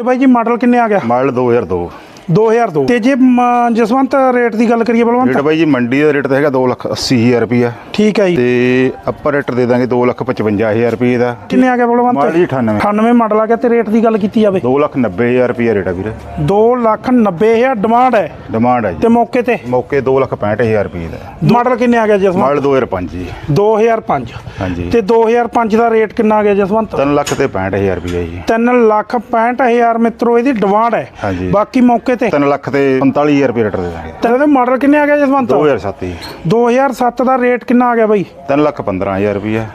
ਇਹ ਬਾਈ ਜੀ ਮਾਡਲ ਕਿੰਨੇ ਆ ਗਿਆ? ਮਾਡਲ 2002 2002 ਤੇ ਜੇ ਮ, ਜਸਵੰਤ ਰੇਟ ਦੀ ਗੱਲ ਕਰੀਏ ਰੇਟ ਬਲਵੰਤ ਬਾਈ ਜੀ ਮੰਡੀ ਦਾ ਰੇਟ ਤਾਂ ਹੈਗਾ 2 ਲੱਖ 80 ਹਜ਼ਾਰ ਰੁਪਈਆ। ਠੀਕ ਹੈ ਜੀ। ਤੇ ਅੱਪਰ ਰੇਟ ਦੇ ਦਾਂਗੇ 2 ਲੱਖ 55 ਹਜ਼ਾਰ ਰੁਪਏ ਦਾ। ਕਿੰਨੇ ਆ ਗਿਆ ਬਲਵੰਤ? ਮਾਡਲ ਜੀ 98 98 ਮਾਡਲ ਆ ਗਿਆ ਤੇ ਰੇਟ ਦੀ ਗੱਲ ਕੀਤੀ ਜਾਵੇ। 2 ਲੱਖ 90 ਹਜ਼ਾਰ ਰੁਪਈਆ ਰੇਟ ਆ ਵੀਰੇ। 2 ਲੱਖ 90 ਹਜ਼ਾਰ ਡਿਮਾਂਡ ਹੈ। ਡਿਮਾਂਡ ਹੈ ਤੇ ਜੀ ਮੌਕੇ ਤੇ? ਮੌਕੇ 2 ਲੱਖ 65 ਹਜ਼ਾਰ ਰੁਪਏ ਦਾ। ਮਾਡਲ ਕਿੰਨੇ ਆ ਗਿਆ ਜਸਵੰਤ? ਮਾਡਲ 2005 ਜੀ। 2005 ਹਾਂਜੀ। ਤੇ 2005 ਦਾ ਰੇਟ ਕਿੰਨਾ ਆ ਗਿਆ ਜਸਵੰਤ? 3 ਲੱਖ ਤੇ 65 ਹਜ਼ਾਰ ਰੁਪਈਆ ਜੀ। 3 ਲੱਖ 65 ਹਜ਼ਾਰ ਮਿੱਤਰੋ ਇਹਦੀ ਡਿਮਾਂਡ ਹੈ। ਹਾਂਜੀ। ਬਾਕੀ ਮੌਕੇ ਤੇ? 3 ਲੱਖ ਤੇ 45 ਹਜ਼ਾਰ ਰੁਪਏ ਰੇਟ ਦੇ ਦਾਂਗੇ। ਤੇ ਇਹਦਾ ਮਾਡਲ ਕਿੰਨੇ ਆ ਗਿਆ ਜਸਵੰਤ 2007 ਜੀ। 2007 ਦਾ ਰੇਟ ਕਿੰਨਾ ਆ ਗਿਆ ਬਾਈ? 3 ਲੱਖ 15 ਹਜ਼ਾਰ ਰੁਪਈਆ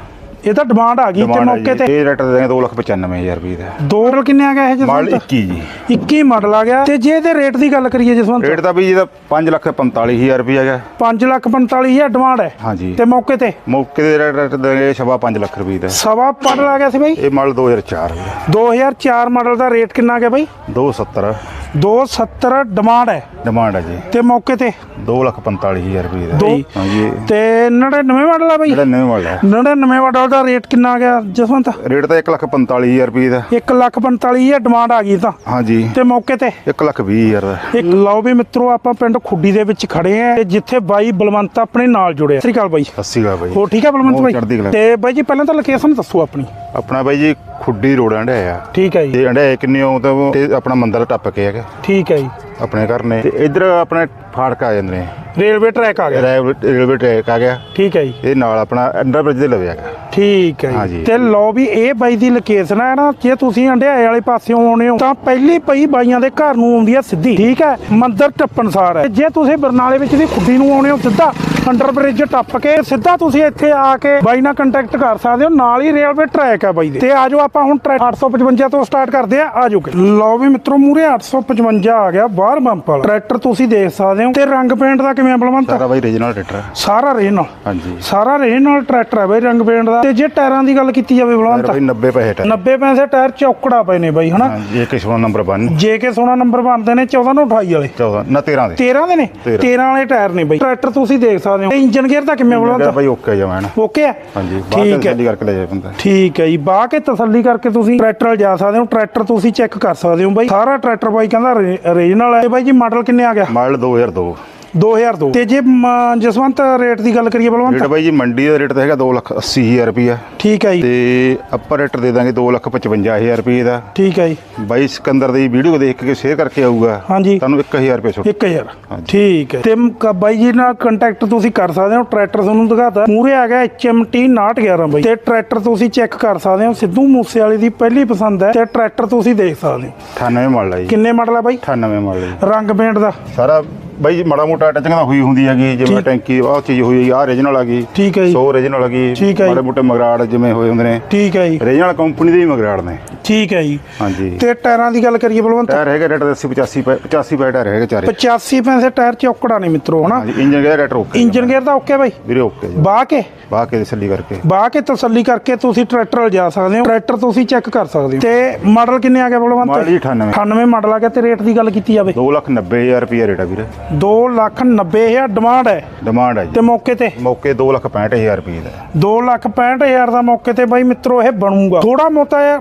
ਇਹ ਤਾਂ ਡਿਮਾਂਡ ਆ ਗਈ ਤੇ ਮੌਕੇ ਤੇ। ਇਹ ਰੇਟ ਦੇ ਦਾਂਗੇ 2 ਲੱਖ 95 ਹਜ਼ਾਰ ਰੁਪਏ ਦਾ। ਦੋ ਮਾਡਲ ਕਿੰਨੇ ਆ ਗਿਆ ਇਹ ਮਾਡਲ ਜਸਵੰਤ 21 ਜੀ। 21 ਮਾਡਲ ਆ ਗਿਆ। ਤੇ ਜੇ ਇਹਦੇ ਰੇਟ ਦੀ ਗੱਲ ਕਰੀਏ ਜਸਵੰਤ ਰੇਟ ਤਾਂ ਵੀ ਇਹਦਾ 5 ਲੱਖ 45 ਹਜ਼ਾਰ ਰੁਪਏ ਹੈਗਾ 5 ਲੱਖ 45 ਹਜ਼ਾਰ ਡਿਮਾਂਡ ਹੈ। ਹਾਂਜੀ। ਤੇ ਮੌਕੇ ਤੇ? ਮੌਕੇ ਦੇ ਰੇਟ ਦੇਂਗੇ ਸਵਾ 5 ਲੱਖ ਰੁਪਏ ਦਾ। ਸਵਾ ਮਾਡਲ ਆ ਗਿਆ ਸੀ ਬਾਈ? ਇਹ ਮਾਡਲ 2004 ਹੈ 2004 ਮਾਡਲ ਦਾ ਰੇਟ ਕਿੰਨਾ ਆ ਗਿਆ ਬਾਈ? 270 270 ਡਿਮਾਂਡ ਹੈ। ਡਿਮਾਂਡ ਹੈ ਜੀ। ਤੇ ਮੌਕੇ ਤੇ? 2 ਲੱਖ 45 ਹਜ਼ਾਰ ਰੁਪਏ ਦਾ। ਦੋ- ਹਾਂਜੀ ਤੇ 99 ਮਾਡਲ ਆ ਬਾਈ? ਜਿਹੜਾ ਨਵੇਂ ਮਾਡਲ ਹੈ 99 ਮਾਡਲ ਦਾ ਰੇਟ ਕਿੰਨਾ ਆ ਗਿਆ ਜਸਵੰਤ? ਰੇਟ ਤਾਂ 1 ਲੱਖ 45 ਹਜ਼ਾਰ ਰੁਪਏ ਦਾ। 1 ਲੱਖ 45 ਹਜ਼ਾਰ ਡਿਮਾਂਡ ਆ ਗਈ ਤਾਂ। ਹਾਂਜੀ ਤੇ ਮੌਕੇ ਤੇ? 1 ਲੱਖ 20 ਹਜ਼ਾਰ ਦਾ। ਇੱਕ ਲਓ ਵੀ ਮਿੱਤਰੋ ਆਪਾਂ ਪਿੰਡ ਖੁੱਡੀ ਦੇ ਵਿੱਚ ਖੜੇ ਆ ਤੇ ਜਿੱਥੇ ਬਾਈ ਬਲਵੰਤ ਆਪਣੇ ਨਾਲ ਜੁੜਿਆ। ਸਤਿ ਸ਼੍ਰੀ ਅਕਾਲ ਬਾਈ। 80 ਗਾ ਬਾਈ। ਹੋ ਠੀਕ ਹੈ ਬਲਵੰਤ ਹੋਰ ਚੜ੍ਹਦੀ ਬਾਈ। ਤੇ ਬਾਈ ਜੀ ਪਹਿਲਾਂ ਤਾਂ ਲੋਕੇਸ਼ਨ ਦੱਸੋ ਆਪਣੀ। ਆਪਣਾ ਬਾਈ ਜੀ ਖੁੱਡੀ ਰੋਡ ਅੰਡਿਆ ਆ। ਠੀਕ ਹੈ ਜੀ। ਤੇ ਅੰਡਿਆ ਕਿੰਨੇ ਹੋ ਤਾਂ ਉਹ ਤੇ ਆਪਣਾ ਮੰਦਰ ਟੱਪ ਕੇ ਹੈਗਾ ਠੀਕ ਹੈ ਜੀ। ਆਪਣੇ ਘਰ ਨੇ। ਤੇ ਇੱਧਰ ਆਪਣੇ ਫਾੜਕ ਆ ਜਾਂਦੇ ਨੇ। ਰੇਲਵੇ ਟਰੈਕ ਆ ਗਿਆ। ਰੇਲਵੇ ਰੇਲਵੇ ਟਰੈਕ ਆ ਗਿਆ। ਠੀਕ ਹੈ ਜੀ। ਇਹ ਨਾਲ ਆਪਣਾ ਅੰਡਰ ਬ੍ਰਿਜ ਦੇ ਲਵੇ ਹੈਗਾ ਠੀਕ ਹੈ ਜੀ। ਹਾਂਜੀ। ਤੇ ਲਓ ਵੀ ਇਹ ਬਾਈ ਦੀ ਲੋਕੇਸ਼ਨ ਹੈ ਨਾ ਜੇ ਤੁਸੀਂ ਅੰਡਿਆਏ ਵਾਲੇ ਪਾਸਿਓਂ ਆਉਣੇ ਹੋ ਤਾਂ ਪਹਿਲੀ ਪਈ ਬਾਈਆਂ ਦੇ ਘਰ ਨੂੰ ਆਉਂਦੀ ਹੈ ਸਿੱਧੀ। ਠੀਕ ਹੈ? ਮੰਦਰ ਟੱਪਣਸਾਰ ਹੈ। ਜੇ ਤੁਸੀਂ ਬਰਨਾਲੇ ਵਿੱਚ ਦੀ ਖੁੱਡੀ ਨੂੰ ਆਉਣੇ ਹੋ ਸਿੱਧਾ ਅੰਡਰ ਬ੍ਰਿਜ ਟੱਪ ਕੇ ਸਿੱਧਾ ਤੁਸੀਂ ਇੱਥੇ ਆ ਕੇ ਬਾਈ ਨਾਲ ਕੰਟੈਕਟ ਕਰ ਸਕਦੇ ਹੋ। ਨਾਲ ਹੀ ਰੇਲਵੇ ਟਰੈਕ ਹੈ ਬਾਈ ਦੇ। ਤੇ ਆਜੋ ਆਪਾਂ ਹੁਣ ਟਰੈਕ 855 ਤੋਂ ਸਟਾਰਟ ਕਰਦੇ ਆ ਆਜੋ ਕਿ। ਲਓ ਵੀ ਮਿੱਤਰੋ ਮੂਰੇ 855 ਆ ਗਿਆ। ਬਾਹਰ ਬੰਪ ਵਾਲਾ। ਟਰੈਕਟਰ ਤੁਸੀਂ ਦੇਖ ਸਕਦੇ ਹੋ। ਤੇ ਰੰਗ ਪੇਂਟ ਦਾ ਕਿਵੇਂ ਬਲਵੰਤ? ਸਾਰਾ ਬਾਈ ਰੀਜਨਲ ਟਰੈਕਟਰ ਸਾਰਾ ਰੇਨ ਨਾਲ? ਹਾਂਜੀ। ਸਾਰਾ ਰੇਨ ਨਾਲ ਟਰੈਕਟਰ ਹੈ ਬਾਈ ਰੰਗ ਪੇਂਟ ਦਾ। ਤੇ ਜੇ ਟਾਇਰਾਂ ਦੀ ਗੱਲ ਕੀਤੀ ਜਾਵੇ ਬਲਵੰਤ? ਬਾਈ 90 ਪੈਸੇ ਟਾਇਰ। 90 ਪੈਸੇ ਟਾਇਰ ਚੌਕੜਾ ਪਏ ਨੇ ਬਾਈ ਹਨਾ? ਹਾਂਜੀ ਇਹ ਕਿਸ਼ੋਰ ਨੰਬਰ 1 ਜੇ ਕੇ ਸੋਨਾ ਨੰਬਰ ਬਣਦੇ ਨੇ 14 ਨੂੰ 28 ਵਾਲੇ। 14 ਨਾ 13 ਦੇ। 13 ਦੇ ਨੇ? ਤੇਰਾਂ। 13 ਵਾਲੇ ਟਾਇਰ ਨੇ ਬਾਈ। ਟਰੈਕਟਰ ਤੁਸੀਂ ਦੇਖ ਸਕਦੇ ਹੋ। ਤੇ ਇੰਜਨ ਗੇਅਰ ਦਾ ਕਿਵੇਂ ਬਲਵੰਤ? ਬਾਈ ਓਕੇ ਜਮਾਨ ਓਕੇ ਹੈ ਹਾਂਜੀ ਠੀਕ ਤੇ ਹੈ। ਜਲਦੀ ਕਰਕੇ ਲੈ ਜਾ ਬੰਦਾ। ਠੀਕ ਹੈ ਜੀ। ਬਾਹ ਕੇ ਤਸੱਲੀ ਕਰਕੇ ਤੁਸੀਂ ਟਰੈਕਟਰ ਵੱਲ ਜਾ ਸਕਦੇ ਹੋ। ਟਰੈਕਟਰ ਤੁਸੀਂ ਚੈੱਕ ਕਰ ਸਕਦੇ ਹੋ ਬਾਈ। ਸਾਰਾ ਟਰੈਕਟਰ ਬਾਈ ਕਹਿੰਦਾ ਰੀਜਨਲ ਹੈ। ਤੇ ਬਾਈ ਜੀ ਮਾਡਲ ਕਿੰਨੇ ਆ ਗਿਆ? ਮਾਡਲ 2002 2002 ਤੇ ਜੇ ਮ, ਜਸਵੰਤ ਰੇਟ ਦੀ ਗੱਲ ਕਰੀਏ ਰੇਟ ਬਲਵੰਤ ਬਾਈ ਜੀ ਮੰਡੀ ਦਾ ਰੇਟ ਤਾਂ ਹੈਗਾ 2 ਲੱਖ 80 ਹਜ਼ਾਰ ਰੁਪਈਆ। ਠੀਕ ਹੈ ਜੀ। ਤੇ ਅੱਪਰ ਰੇਟ ਦੇ ਦਾਂਗੇ 2 ਲੱਖ 55 ਹਜ਼ਾਰ ਰੁਪਏ ਦਾ। ਠੀਕ ਹੈ ਜੀ। ਬਾਈ ਸਿਕੰਦਰ ਦੀ ਵੀਡੀਓ ਦੇਖ ਕੇ ਸ਼ੇਅਰ ਕਰਕੇ ਆਊਗਾ। ਹਾਂਜੀ। ਤੁਹਾਨੂੰ 1000 ਰੁਪਏ ਛੁੱਟ 1000 ਹਾਂਜੀ। ਠੀਕ ਹੈ। ਤੇ ਮ- ਕ- ਬਾਈ ਜੀ ਨਾਲ ਕੰਟੈਕਟ ਤੁਸੀਂ ਕਰ ਸਕਦੇ ਹੋ ਟਰੈਕਟਰ ਤੁਹਾਨੂੰ ਦਿਖਾਤਾ। ਮੂਰੇ ਆ ਗਿਆ HMT 911 ਬਾਈ। ਤੇ ਟਰੈਕਟਰ ਤੁਸੀਂ ਚੈੱਕ ਕਰ ਸਕਦੇ ਹੋ ਸਿੱਧੂ ਮੂਸੇ ਵਾਲੇ ਦੀ ਪਹਿਲੀ ਪਸੰਦ ਹੈ। ਤੇ ਟਰੈਕਟਰ ਤੁਸੀਂ ਦੇਖ ਸਕਦੇ ਹੋ। 98 ਮਾਡਲ ਹੈ ਜੀ। ਕਿੰਨੇ ਮਾਡਲ ਹੈ ਬਾਈ? 98 ਮਾਡਲ ਜੀ। ਰੰਗ ਪੇਂਟ ਦਾ। ਸਾਰਾ ਬਾਈ ਜੀ ਮਾੜਾ ਮੋਟਾ ਟੈਂਕਿੰਗ ਦਾ ਹੋਈ ਹੁੰਦੀ ਹੈਗੀ ਜਿਵੇਂ ਠੀਕ। ਟੈਂਕੀ ਆਹ ਚੀਜ਼ ਹੋਈ ਆ ਰੀਜਨਲ ਆ ਗਈ ਠੀਕ ਹੈ ਜੀ 100 ਰੀਜਨਲ ਆ ਗਈ ਠੀਕ ਹੈ ਜੀ। ਮਾੜੇ ਮੋਟੇ ਮਗਰਾੜ ਜਿਵੇਂ ਹੋਏ ਹੁੰਦੇ ਨੇ ਠੀਕ ਹੈ ਜੀ ਰੀਜਨਲ ਕੰਪਨੀ ਦੇ ਹੀ ਮਗਰਾੜ ਨੇ ਠੀਕ ਹੈ ਜੀ। ਹਾਂਜੀ। ਤੇ ਟਾਇਰਾਂ ਦੀ ਗੱਲ ਕਰੀਏ ਬਲਵੰਤ। ਟਾਇਰ ਹੈਗੇ ਰੇਟ 80 85 ਪੈ- 85 ਪੈ ਟਾਇਰ ਹੈਗੇ ਚਾਰੇ। 85 ਪੈਸੇ ਟਾਇਰ ਚੌਕੜਾ ਨਹੀਂ ਮਿੱਤਰੋ ਹਨਾ? ਹਾਂਜੀ ਇੰਜਨ ਗਿਆ ਰੇਟ ਓਕੇ ਇੰਜਨ ਗੇਅਰ ਦਾ ਓਕੇ ਬਾਈ? ਵੀਰੇ ਓਕੇ ਜੀ। ਬਾਹ ਕੇ? ਬਾਹ ਕੇ ਤਸੱਲੀ ਕਰਕੇ। ਬਾਹ ਕੇ ਤਸੱਲੀ ਕਰਕੇ ਤੁਸੀਂ ਟਰੈਕਟਰ ਜਾ ਸਕਦੇ ਹੋ। ਟਰੈਕਟਰ ਤੁਸੀਂ ਚੈੱਕ ਕਰ ਸਕਦੇ ਹੋ। ਤੇ ਮਾਡਲ ਕਿੰਨੇ ਆ ਗਏ ਬਲਵੰਤ? ਮਾਡਲ ਜੀ 98 98 ਮਾਡਲ ਆ ਗਿਆ ਤੇ ਰੇਟ ਦੀ ਗੱਲ ਕੀਤੀ ਜਾਵੇ। 2 ਲੱਖ 90 ਹਜ਼ਾਰ ਰੁਪਏ ਰੇਟ ਆ ਵੀਰੇ। 2 ਲੱਖ 90 ਹਜ਼ਾਰ ਡਿਮਾਂਡ ਹੈ। ਡਿਮਾਂਡ ਹੈ ਤੇ ਮੌਕੇ ਤੇ? ਮੌਕੇ 2 ਲੱਖ 65 ਹਜ਼ਾਰ ਰੁਪਏ ਦਾ। 2 ਲੱਖ 65 ਹਜ਼ਾਰ ਦਾ ਮੌਕੇ ਤੇ ਬਾਈ ਮਿੱਤਰੋ ਇਹ ਬਣੂਗਾ। ਥੋੜਾ ਮੋਤਾ ਇਹ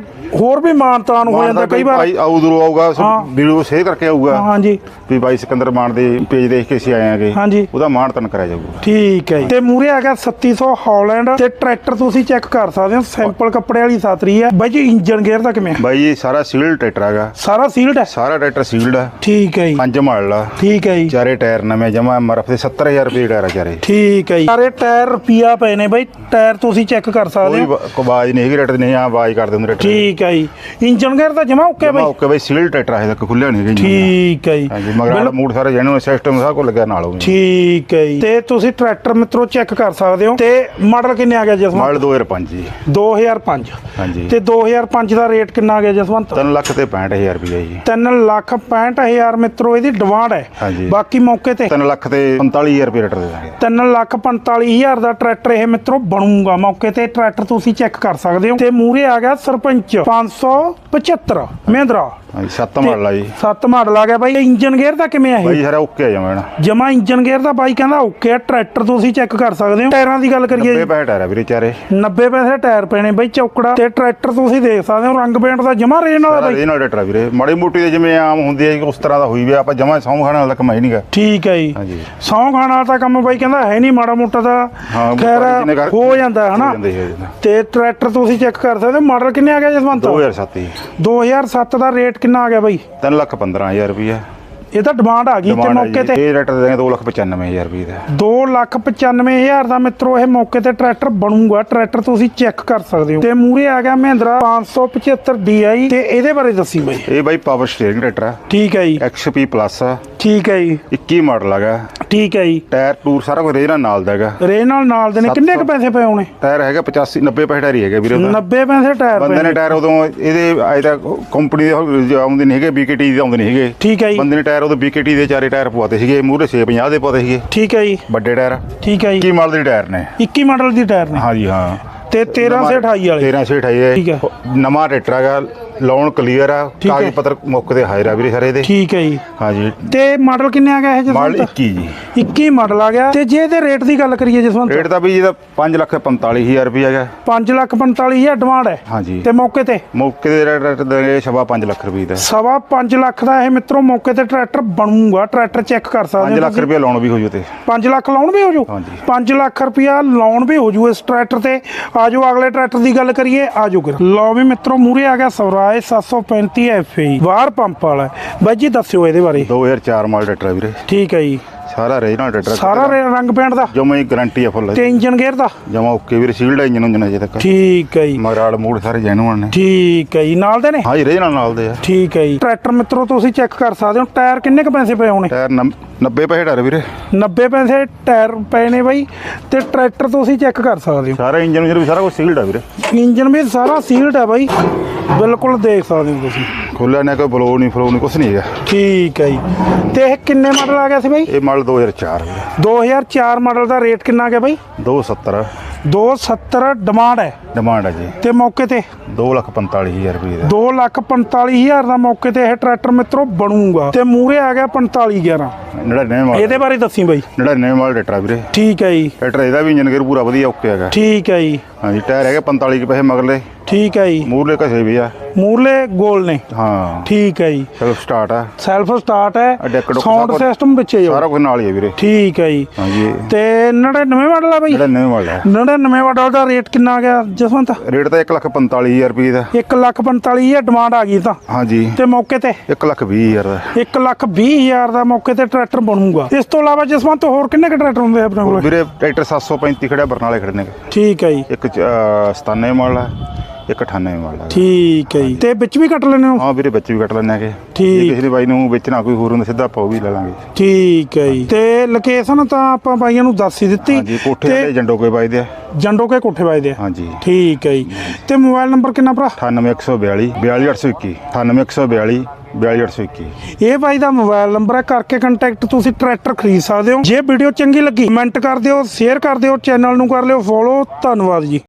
ਹੋਰ ਵੀ ਮਾਨਤਾਨ ਹੋ ਜਾਂਦਾ ਕਈ ਵਾਰ। ਭਾਈ ਆਊ ਦੂਰੋਂ ਆਊਗਾ ਹਾਂ। ਵੀਡੀਓ ਸ਼ੇਅਰ ਕਰਕੇ ਆਊਗਾ। ਹਾਂਜੀ। ਵੀ ਬਾਈ ਸਿਕੰਦਰ ਮਾਨ ਦੇ ਪੇਜ ਦੇਖ ਕੇ ਅਸੀਂ ਆਏ ਆਂਗੇ। ਹਾਂਜੀ। ਉਹਦਾ ਮਾਣ ਤਨ ਕਰਿਆ ਜਾਊਗਾ। ਠੀਕ ਹੈ ਤੇ ਮੂਰੇ ਆ ਗਿਆ 3700 ਹਾਲੈਂਡ ਤੇ ਟਰੈਕਟਰ ਤੁਸੀਂ ਚੈੱਕ ਕਰ ਸਕਦੇ ਹੋ। ਸੈਂਪਲ ਕੱਪੜੇ ਵਾਲੀ ਸਾਤਰੀ ਹੈ। ਬਾਈ ਜੀ ਇੰਜਨ ਗੇਅਰ ਦਾ ਕਿਵੇਂ? ਬਾਈ ਜੀ ਸਾਰਾ ਸੀਲਡ ਟਰੈਕਟਰ ਹੈਗਾ। ਸਾਰਾ ਸੀਲਡ ਹੈ? ਸਾਰਾ ਟਰੈਕਟਰ ਸੀਲਡ ਆ। ਠੀਕ ਹੈ ਜੀ। ਪੰਜ ਮਾਡਲ ਆ। ਠੀਕ ਹੈ ਜੀ। ਚਾਰੇ ਟਾਇਰ ਨਵੇਂ ਜਮਾ ਐਮਆਰਐਫ ਦੇ 70000 ਰੁਪਏ ਟਾਇਰ ਆ ਚਾਰੇ। ਠੀਕ ਹੈ ਜੀ। ਸਾਰੇ ਟਾਇਰ ਰੁਪਿਆ ਪਏ ਨੇ ਬਾਈ। ਟਾਇਰ ਤੁਸੀਂ ਚੈੱਕ ਕਰ ਸਕਦੇ ਹੋ। ਕੋਈ ਆਵਾਜ਼ ਨਹੀਂ ਹੈਗੀ ਰੇਟ ਨਹੀਂ ਆ ਆਵਾਜ਼ ਕਰਦੇ ਹੁੰਦੇ ਟਰੈਕਟਰ ਠੀਕ ਹੈ ਜੀ। ਇੰਜਨ ਗੇਅਰ ਦਾ ਜਮਾ ਓਕੇ ਬਾਈ। ਓਕੇ ਬਾਈ ਸੀਲਡ ਟਰੈਕਟਰ ਹੈ ਤੱਕ ਖੁੱਲਿਆ ਨਹੀਂ ਹੈਗਾ ਠੀਕ ਹੈ ਜੀ। ਹਾਂਜੀ ਮਗਰ ਮੂਡ ਸਾਰੇ ਜੈਨੂਨ ਸਿਸਟਮ ਸਭ ਕੋ ਲੱਗਿਆ ਨਾਲ ਉਹ ਠੀਕ ਹੈ ਜੀ। ਤੇ ਤੁਸੀਂ ਟਰੈਕਟਰ ਮਿੱਤਰੋ ਚੈੱਕ ਕਰ ਸਕਦੇ ਹੋ। ਤੇ ਮਾਡਲ ਕਿੰਨੇ ਆ ਗਿਆ ਜਸਵੰਤ? ਮਾਡਲ 2005 ਜੀ। 2005 ਹਾਂਜੀ। ਤੇ 2005 ਦਾ ਰੇਟ ਕਿੰਨਾ ਆ ਗਿਆ ਜਸਵੰਤ? 3 ਲੱਖ ਤੇ 65000 ਰੁਪਏ ਜੀ। 3 ਲੱਖ 65000 ਮਿੱਤਰੋ ਇਹਦੀ ਡਿਮਾਂਡ ਹੈ। ਬਾਕੀ ਮੌਕੇ ਤੇ 3 ਲੱਖ ਤੇ 45000 ਰੁਪਏ ਰੇਟ ਦੇ ਦਾਂਗੇ। 3 ਲੱਖ 45000 ਦਾ ਟਰੈਕਟਰ ਇਹ ਮਿੱਤਰੋ ਬਣੂਗਾ। ਮੌਕੇ ਤੇ ਟਰੈਕਟਰ ਤੁਸੀਂ ਚੈੱਕ ਕਰ ਸਕਦੇ ਹੋ। ਤੇ ਮੂਰੇ ਆ ਗਿਆ ਸਰਪੰਚ। 575 ਮਹਿੰਦਰਾ ਹਾਂਜੀ ਸੱਤ ਮਾਡਲ ਆ ਜੀ। ਸੱਤ ਮਾਡਲ ਆ ਗਿਆ ਬਾਈ ਇੰਜਨ ਗੇਅਰ ਦਾ ਕਿਵੇਂ ਆ ਇਹ? ਬਾਈ ਸਾਰਾ ਓਕੇ ਆ ਜਮਾ ਜਮਾ ਇੰਜਨ ਗੇਅਰ ਦਾ ਬਾਈ ਕਹਿੰਦਾ ਓਕੇ ਆ ਟਰੈਕਟਰ ਤੁਸੀਂ ਚੈੱਕ ਕਰ ਸਕਦੇ ਹੋ। ਟਾਇਰਾਂ ਦੀ ਗੱਲ ਕਰੀਏ 90 ਜੀ ਪੈਸੇ ਟਾਇਰ ਆ ਵੀਰੇ ਚਾਰੇ। 90 ਪੈਸੇ ਟਾਇਰ ਪੈਣੇ ਬਾਈ ਚੌਕੜਾ। ਤੇ ਟਰੈਕਟਰ ਤੁਸੀਂ ਦੇਖ ਸਕਦੇ ਹੋ ਰੰਗ ਪੇਂਟ ਦਾ ਜਮਾ ਰੇਨ ਵਾਲਾ ਬਾਈ। ਇਹ ਨਾਲ ਟਰੈਕਟਰ ਵੀਰੇ। ਮਾੜੀ ਮੋਟੀ ਦੇ ਜਿਵੇਂ ਆਮ ਹੁੰਦੀ ਹੈ ਉਸ ਤਰ੍ਹਾਂ ਦਾ ਹੋਈ ਵੀ ਆਪਾਂ ਜਮਾ ਸੌਂ ਖਾਣ ਵਾਲਾ ਕਮਾਈ ਨਹੀਂਗਾ ਠੀਕ ਹੈ ਜੀ। ਸੌਂ ਖਾਣ ਵਾਲਾ ਤਾਂ ਕੰਮ ਬਾਈ ਕਹਿੰਦਾ ਹੈ ਨਹੀਂ ਮਾੜਾ ਮੋਟਾ ਹਾਂ, ਖੈਰ ਹੋ ਜਾਂਦਾ ਹੈ ਹਨਾ ਹੋ ਹੀ ਹੋ। ਤੇ ਟਰੈਕਟਰ ਤੁਸੀਂ ਚੈੱਕ ਕਰ ਸਕਦੇ ਹੋ ਮਾਡਲ ਕਿੰਨੇ ਆ ਗਿਆ ਜਸਵੰਤ 2007 ਜੀ। 2007 ਦਾ ਰੇਟ ਕਿੰਨਾ ਆ ਗਿਆ ਬਾਈ? 3 ਲੱਖ 15000 ਰੁਪਏ ਇਹ ਤਾਂ ਡਿਮਾਂਡ ਆ ਗਈ ਤੇ ਮੌਕੇ ਤੇ ਇਹ ਟਰੈਕਟਰ ਦੇ 2 ਲੱਖ 95000 ਰੁਪਏ ਦਾ। 2 ਲੱਖ 95000 ਦਾ ਮਿੱਤਰੋ ਇਹ ਮੌਕੇ ਤੇ ਟਰੈਕਟਰ ਬਣੂਗਾ। ਟਰੈਕਟਰ ਤੁਸੀਂ ਚੈੱਕ ਕਰ ਸਕਦੇ ਹੋ। ਤੇ ਮੂਰੇ ਆ ਗਿਆ ਮਹਿੰਦਰਾ 575 DI ਤੇ ਇਹਦੇ ਬਾਰੇ ਦੱਸੀ ਬਾਈ। ਇਹ ਬਾਈ ਪਾਵਰ ਸਟੀਅਰਿੰਗ ਟਰੈਕਟਰ ਆ। ਠੀਕ ਹੈ ਜੀ। XP ਪਲੱਸ ਆ। ਠੀਕ ਹੈ ਜੀ। 21 ਮਾਡਲ ਹੈਗਾ ਠੀਕ ਹੈ ਜੀ। ਟਾਇਰ ਟੂਰ ਸਾਰਾ ਕੁਝ ਰੇਜ ਨਾਲ ਨਾਲ ਦਾ ਹੈਗਾ। ਰੇ ਨਾਲ ਨਾਲ ਦੇ ਨੇ। ਕਿੰਨੇ ਕੁ ਸੌ। ਪੈਸੇ ਪਏ ਹੋਣੇ? ਟਾਇਰ ਹੈਗਾ 85 90 ਪੈਸੇ ਟਾਇਰ ਹੀ ਹੈਗਾ ਵੀਰੇ ਉਹਦਾ। 90 ਪੈਸੇ ਟਾਇਰ ਬੰਦੇ ਨੇ ਨੇ। ਟਾਇਰ ਉਦੋਂ ਇਹਦੇ ਅਜੇ ਤੱਕ ਕੰਪਨੀ ਦੇ ਉਹ ਆਉਂਦੇ ਨਹੀਂ ਹੈਗੇ BKT ਦੇ ਆਉਂਦੇ ਨਹੀਂ ਹੈਗੇ। ਠੀਕ ਹੈ ਜੀ। ਬੰਦੇ ਨੇ ਟਾਇਰ ਉਦੋਂ BKT ਦੇ ਚਾਰੇ ਟਾਇਰ ਪਵਾਤੇ ਸੀਗੇ ਮੂਹਰੇ 650 ਦੇ ਪਵਾਤੇ ਸੀਗੇ। ਠੀਕ ਹੈ ਜੀ। ਵੱਡੇ ਟਾਇਰ। ਠੀਕ ਹੈ ਜੀ। 21 ਮਾਡਲ ਦੇ ਟਾਇਰ ਨੇ। 21 ਮਾਡਲ ਦੀ ਟਾਇਰ ਨੇ। ਹਾਂਜੀ ਹਾਂ। ਤੇ 1328 ਵਾਲੇ। 1328 ਠੀਕ ਹੈ। ਹੈ। ਨਵਾਂ ਟਰੈਕਟਰ ਹੈਗਾ। ਲੋਨ ਕਲੀਅਰ ਆ ਠੀਕ ਹੈ। ਕਾਗਜ਼ ਪੱਤਰ ਮੌਕੇ ਤੇ ਹਾਜ਼ਰ ਆ ਵੀਰੇ ਸਾਰੇ ਦੇ। ਠੀਕ ਹੈ ਜੀ। ਹਾਂਜੀ। ਤੇ ਮਾਡਲ ਕਿੰਨੇ ਆ ਗਿਆ ਇਹ ਮਾਡਲ ਜਸਵੰਤ 21 ਜੀ। 21 ਮਾਡਲ ਆ ਗਿਆ। ਤੇ ਜੇ ਇਹਦੇ ਰੇਟ ਦੀ ਗੱਲ ਕਰੀਏ ਜਸਵੰਤ? ਰੇਟ ਤਾਂ ਵੀ ਜਿਹਦਾ 5 ਲੱਖ 45000 ਰੁਪਏ ਹੈਗਾ। 5 ਲੱਖ 45000 ਡਿਮਾਂਡ ਹੈ। ਹਾਂਜੀ। ਤੇ ਮੌਕੇ ਤੇ? ਮੌਕੇ ਦੇ ਰੇਟ ਦੇ ਸਵਾ 5 ਲੱਖ ਰੁਪਏ ਦਾ। ਸਵਾ 5 ਲੱਖ ਦਾ ਇਹ ਮਿੱਤਰੋ ਮੌਕੇ ਤੇ ਟਰੈਕਟਰ ਬਣੂਗਾ। ਟਰੈਕਟਰ ਚੈੱਕ ਕਰ 5 ਸਕਦੇ ਲੱਖ ਰੁਪਏ ਲਾਉਣ ਵੀ ਹੋ ਜੂ ਤੇ। 5 ਲੱਖ ਲਾਉਣ ਵੀ ਹੋ ਜੂ? ਹਾਂਜੀ। 5 ਲੱਖ ਰੁਪਿਆ ਲਾਉਣ ਵੀ ਹੋ ਜੂ ਇਸ ਟਰੈਕਟਰ ਤੇ। ਆਜੋ ਅਗਲੇ ਟਰੈਕਟਰ ਦੀ ਗੱਲ ਕਰੀਏ। ਆਜੋ ਕਰ ਲਓ ਵੀ ਮਿੱਤਰੋ ਮੂਰੇ ਆ ਗਿਆ ਸਵਰਾਜ 735 FE ਬਾਹਰ ਪੰਪ ਵਾਲਾ ਹੈ। ਬਾਈ ਜੀ ਦੱਸਿਓ ਇਹਦੇ ਬਾਰੇ। 2004 ਮਾਡਲ ਟਰੈਕਟਰ ਆ ਵੀਰੇ। ਠੀਕ ਹੈ ਜੀ। ਸਾਰਾ ਰੀਜਨਲ ਟਰੈਕਟਰ ਸਾਰਾ ਰੰਗ ਪੇਂਟ ਦਾ? ਜਮਾ ਹੀ ਗਾਰੰਟੀ ਆ ਫੁੱਲ ਤੇ ਇੰਜਨ ਗੇਅਰ ਦਾ? ਜਮਾ ਓਕੇ ਵੀਰੇ ਸੀਲਡ ਇੰਜਨ ਹੁੰਜਨ ਅਜੇ ਤੱਕ। ਠੀਕ ਹੈ ਜੀ। ਮਗਰਾਲ ਮੂਡ ਸਾਰੇ ਜੈਨੂਅਨ ਨੇ। ਠੀਕ ਹੈ ਜੀ। ਨਾਲ ਦੇ ਨੇ? ਹਾਂਜੀ ਰੀਜਨਲ ਨਾਲ ਦੇ ਆ। ਠੀਕ ਹੈ ਜੀ। ਟਰੈਕਟਰ ਮਿੱਤਰੋ ਤੁਸੀਂ ਚੈੱਕ ਕਰ ਸਕਦੇ ਹੋ ਟਾਇਰ ਕਿੰਨੇ ਕ ਪੈਸੇ ਪਏ ਹੋਣੇ? ਟਾਇਰ 90 ਪੈਸੇ ਟਾਇਰ ਵੀਰੇ। 90 ਪੈਸੇ ਟਾਇਰ ਪਏ ਨੇ ਬਾਈ। ਤੇ ਟਰੈਕਟਰ ਤੁਸੀਂ ਚੈੱਕ ਕਰ ਸਕਦੇ ਹੋ। ਸਾਰਾ ਇੰਜਨ ਵੀ ਸਾਰਾ ਕੁਝ ਸੀਲਡ ਆ ਵੀਰੇ। ਇੰਜਨ ਵੀ ਸਾਰਾ ਸੀਲਡ ਹੈ ਬਾਈ। ਬਿਲਕੁਲ ਦੇਖ ਸਕਦੇ ਹੋ ਤੁਸੀਂ। ਖੋਲਿਆ ਨਾ ਕੋਈ ਬਲੋ ਨਹੀਂ ਫਲੋ ਨਹੀਂ ਕੁਝ ਨਹੀਂ ਹੈਗਾ। ਠੀਕ ਹੈ ਜੀ। ਤੇ ਇਹ ਕਿੰਨੇ ਮਾਡਲ ਆ ਗਿਆ ਸੀ ਬਾਈ? ਇਹ ਮਾਡਲ 2004 ਵੀਰੇ 2004 ਮਾਡਲ ਦਾ ਰੇਟ ਕਿੰਨਾ ਗਿਆ ਬਾਈ? 270 270 ਡਿਮਾਂਡ ਹੈ। ਡਿਮਾਂਡ ਆ ਜੀ। ਤੇ ਮੌਕੇ ਤੇ? 245000 ਰੁਪਏ ਦਾ। 2 ਲੱਖ 45000 ਦਾ ਮੌਕੇ ਤੇ ਇਹ ਟਰੈਕਟਰ ਮਿੱਤਰੋ ਬਣੂਗਾ। ਤੇ ਮੂਰੇ ਆ ਗਿਆ 4511 99 ਮਾਡਲ ਇਹਦੇ ਬਾਰੇ ਦੱਸੀ ਬਾਈ। 99 ਮਾਡਲ ਟਰੈਕਟਰ ਵੀਰੇ। ਠੀਕ ਹੈ ਜੀ। ਟਰੈਕਟਰ ਇਹਦਾ ਵੀ ਇੰਜਨ ਗੇਅਰ ਪੂਰਾ ਵਧੀਆ ਓਕੇ ਹੈਗਾ। ਠੀਕ ਹੈ ਜੀ। ਹਾਂਜੀ ਟਾਇਰ ਹੈਗੇ 45 ਕੁ ਪੈਸੇ ਮਗਰਲੇ। ਠੀਕ ਹੈ ਜੀ। ਮੂਰਲੇ ਘਸੇ ਵੀ ਆ। ਮੂਰਲੇ ਗੋਲ ਨੇ। ਹਾਂ। ਠੀਕ ਹੈ ਜੀ। ਚਲੋ ਸਟਾਰਟ ਆ। ਸੈਲਫ ਸਟਾਰਟ ਹੈ। ਸਾਊਂਡ ਸਿਸਟਮ ਵਿੱਚ ਹੀ ਸਾਰਾ ਕੁਝ ਨਾਲ ਹੀ ਆ ਵੀਰੇ। ਠੀਕ ਹੈ ਜੀ। ਹਾਂਜੀ। ਤੇ 99 ਮਾਡਲ ਆ ਬਾਈ। 99 ਮਾਡਲ ਹੈ 99 ਮਾਡਲ ਦਾ ਰੇਟ ਕਿੰਨਾ ਆ ਗਿਆ ਜਸਵੰਤ? ਰੇਟ ਤਾਂ 145000 ਰੁਪਏ ਦਾ। 1 ਲੱਖ 45000 ਡਿਮਾਂਡ ਆ ਗਈ ਤਾਂ। ਹਾਂਜੀ। ਤੇ ਮੌਕੇ ਤੇ? 1 ਲੱਖ 20000 ਦਾ। 1 ਲੱਖ 20000 ਦਾ ਮੌਕੇ ਤੇ ਟਰੈਕਟਰ ਬਣੂਗਾ। ਇਸ ਤੋਂ ਇਲਾਵਾ ਜਸਵੰਤ ਹੋਰ ਕਿੰਨੇ ਕ ਟਰੈਕਟਰ ਹੁੰਦੇ ਆਪਣੇ ਕੋਲ? ਵੀਰੇ ਟਰੈਕਟਰ 735 ਖੜਿਆ ਬਰਨਾਲੇ ਖੜੇ ਨੇ ਠੀਕ ਹੈ ਜੀ। ਇੱਕ 97 ਮਾਡਲ ਆ। ਇੱਕ 98 ਮਾਡਲ ਆ ਠੀਕ ਹੈ ਜੀ। ਤੇ ਵਿੱਚ ਵੀ ਕੱਟ ਲੈਣੇ ਹੋ? ਹਾਂ ਵੀਰੇ ਬੱਚੇ ਵੀ ਕੱਟ ਲੈਣੇ ਆਗੇ ਠੀਕ। ਜੇ ਕਿਸੇ ਦੇ ਬਾਈ ਨੂੰ ਵੇਚਣਾ ਕੋਈ ਹੋਰ ਹੁੰਦਾ ਸਿੱਧਾ ਆਪਾਂ ਉਹ ਵੀ ਲੈ ਲਾਂਗੇ। ਠੀਕ ਹੈ ਜੀ। ਤੇ ਲੋਕੇਸ਼ਨ ਤਾਂ ਆਪਾਂ ਬਾਈਆਂ ਨੂੰ ਦੱਸ ਹੀ ਦਿੱਤੀ। ਹਾਂਜੀ ਕੋਠੇ ਤੇ ਜੰਡੋ ਕੋਈ ਬਾਈ ਦੇ ਆ। ਜੰਡੋ ਕੇ ਕੋਠੇ ਵੱਜਦੇ ਆ। ਹਾਂਜੀ। ਠੀਕ ਹੈ ਜੀ। ਤੇ ਮੋਬਾਈਲ ਨੰਬਰ ਕਿੰਨਾ ਭਰਾ? 98142 42821 98142 42821 ਇਹ ਬਾਈ ਦਾ ਮੋਬਾਈਲ ਨੰਬਰ ਹੈ ਕਰਕੇ ਕੰਟੈਕਟ ਤੁਸੀਂ ਟਰੈਕਟਰ ਖਰੀਦ ਸਕਦੇ ਹੋ। ਜੇ ਵੀਡੀਓ ਚੰਗੀ ਲੱਗੀ ਕਮੈਂਟ ਕਰ ਦਿਓ ਸ਼ੇਅਰ ਕਰ ਦਿਓ ਚੈਨਲ ਨੂੰ ਕਰ ਲਿਓ ਫੋਲੋ ਧੰਨਵਾਦ ਜੀ।